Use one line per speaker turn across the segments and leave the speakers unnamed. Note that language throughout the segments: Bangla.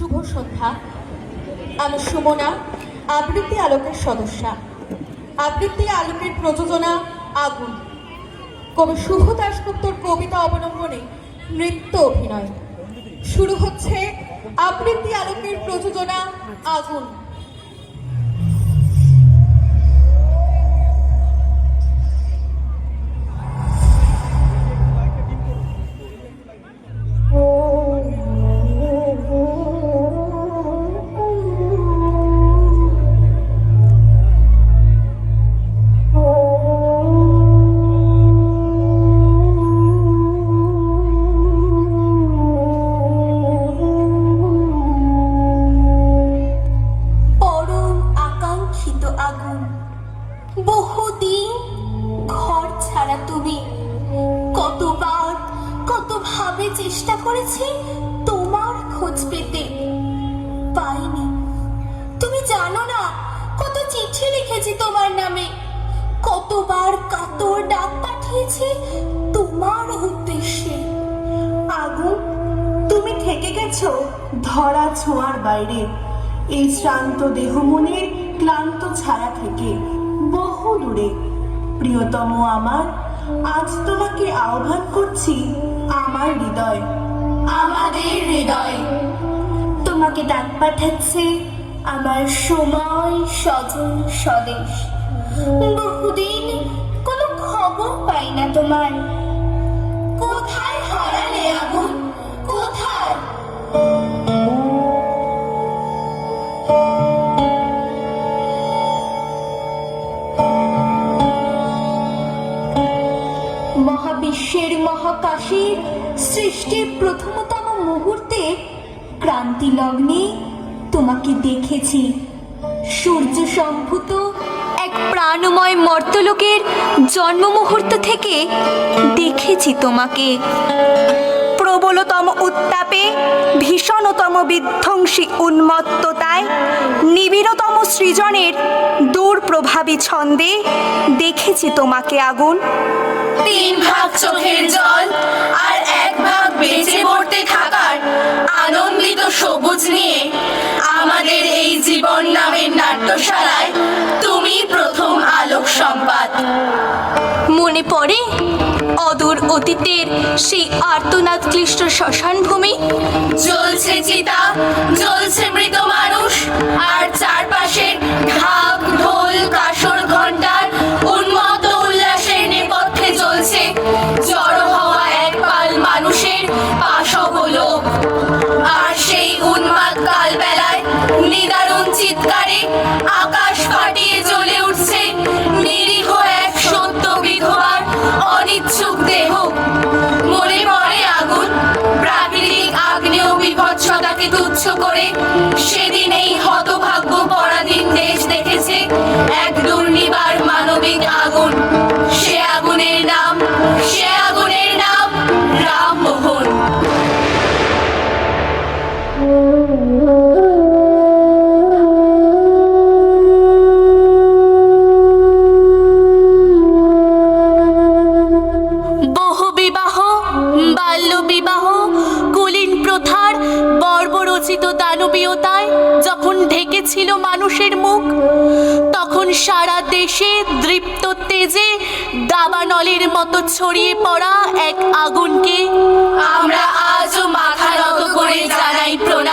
শুভ সন্ধ্যা। আমি সুমনা, আবৃত্তি আলোকের সদস্যা। আবৃত্তি আলোকের প্রযোজনা আগুন। কবি শুভ দাশগুপ্তর কবিতা অবলম্বনে নৃত্য অভিনয়। শুরু হচ্ছে আবৃত্তি আলোকের প্রযোজনা আগুন।
চেষ্টা করেছি, তোমার খোঁজ পেতে। পাইনি। তুমি জানো না, কত চিঠি লিখেছি তোমার নামে। কতবার কাতর ডাক পাঠিয়েছি তোমার উদ্দেশ্যে।
আগুন, তুমি থেকে গেছো ধরা ছোঁয়ার বাইরে। এই শ্রান্ত দেহ মনের ক্লান্ত ছায়া থেকে বহু দূরে। প্রিয়তম আমার আজ তোমাকে আহ্বান করছি আমার হৃদয়।
আমাদের হৃদয়। তোমাকে ডাক পাঠাচ্ছে আমার সময় স্বজন স্বদেশ। বহুদিন কোনো খবর পাই না তোমার। কোথায় মহাবিশ্বের মহাকাশের সৃষ্টির প্রথমতম মুহূর্তে ক্রান্তি লগ্নে তোমাকে দেখেছি। সূর্য সম্ভূত এক প্রাণময় মর্তলোকের জন্ম মুহূর্ত থেকে দেখেছি তোমাকে।
প্রবলতম উত্তাপে ভীষণতম বিধ্বংসী উন্মত্ততায় নিবিড়তম সৃজনের দূর প্রভাবী ছন্দে দেখেছি তোমাকে আগুন।
তিন ভাগ চোখের জল আর এক ভাগ বেঁচে মরতে থাকার আনন্দিত সবুজ নিয়ে আমাদের এই জীবন নামের নাট্যশালায় তুমি প্রথম আলোক সম্পাদ
মনে পড়ে অদূর অতীতের সেই আর্তনাদ ক্লিষ্ট শ্মশান ভূমি
জ্বলছে চিতা, জ্বলছে মৃত মানুষ, আর চারপাশের ঢাক ঢোল কাসর
ঘণ্টার বর্বরচিত দানবীয়তায় যখন ঢেকেছিল মানুষের মুখ, তখন সারা দেশে দৃপ্ত তেজে দাবানলের মতো ছড়িয়ে পড়া এক আগুনকে
আমরা আজও মাথা নত করে জানাই প্রণাম।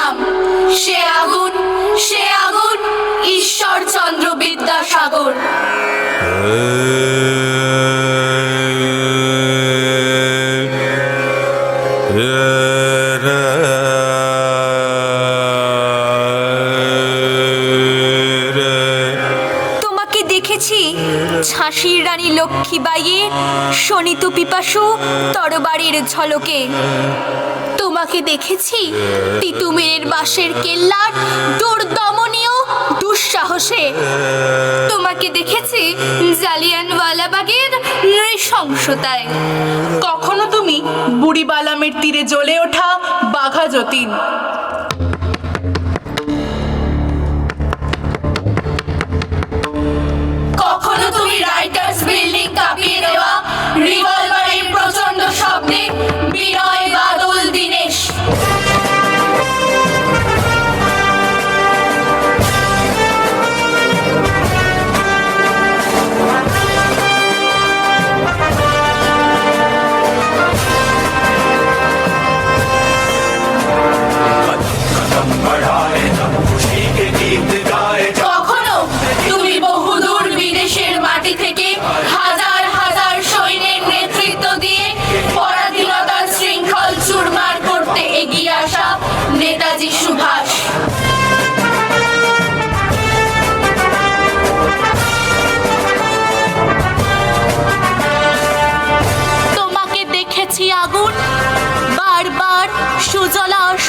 ঝাঁসির রানী লক্ষ্মীবাইয়ে শোনিত পিপাসু তরবারির ঝলকে।
তোমাকে দেখেছি তিতুমিরের বাঁশের কেল্লার দুর্দমনীয় দুঃসাহসে। তোমাকে দেখেছি জালিয়ানওয়ালাবাগের নৃশংসতায়।
কখনো তুমি বুড়িবালামের তীরে জ্বলে ওঠা বাঘা যতীন।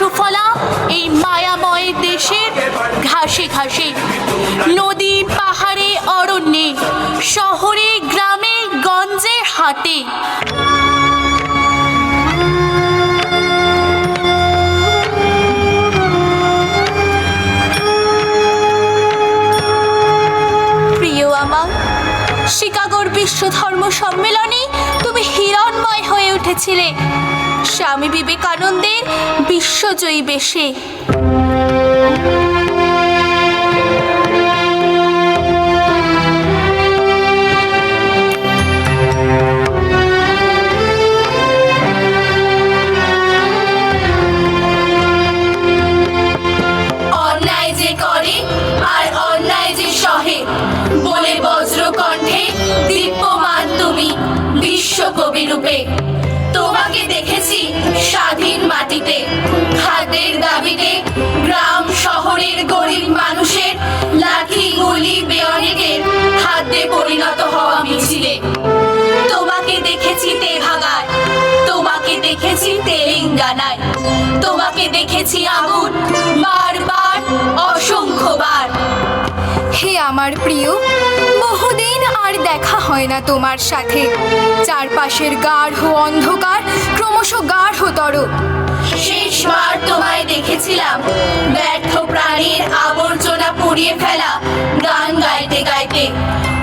সুফলা এই মায়াময় দেশের ঘাসে ঘাসে। নদী পাহাড়ে অরণ্যে শহরে গ্রামে গঞ্জে হাটে। শিকাগোর বিশ্ব ধর্ম সম্মেলনে তুমি হিরণময় হয়ে উঠেছিলে। স্বামী বিবেকানন্দের বিশ্বজয়ী বেশে।
দেখেছি স্বাধীন মাটিতে। খাদ্যের দাবিতে গ্রাম শহরের গরিব মানুষের লাঠি, গুলি বেয়নেটের খাদ্যে পরিণত হওয়া মিছিলে। তোমাকে দেখেছি তেভাগায়, তোমাকে দেখেছি তেলেঙ্গানায়। তোমাকে দেখেছি আগুন, বারবার, অসংখ্যবার।
হে আমার প্রিয় দেখা হয় না তোমার সাথে। চারপাশের গাঢ় অন্ধকার, ক্রমশ গাঢ়তর।
শেষবার তোমায় দেখেছিলাম। ব্যর্থ প্রাণীর আবর্জনা পুড়িয়ে ফেলা। গান গাইতে গাইতে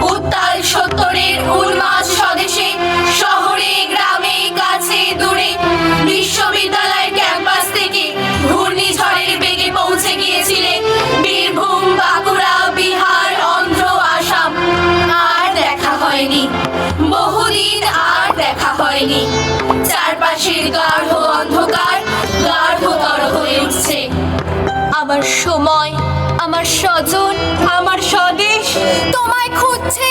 উত্তাল সত্তরের উন্মাদ স্বদেশে, শহরে, গ্রামে, কাছে, দূরে বিশ্ববিদ্যালয়ের
আমার সময় আমার স্বজন আমার স্বদেশ তোমায় খুঁজছে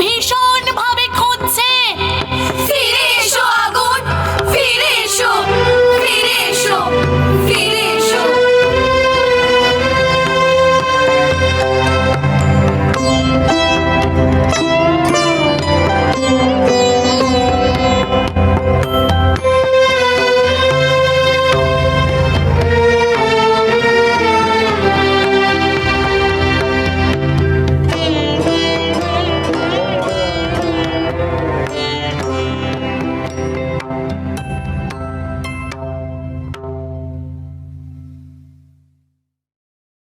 ভীষণ ভাবে খুঁজছে।
ফিরে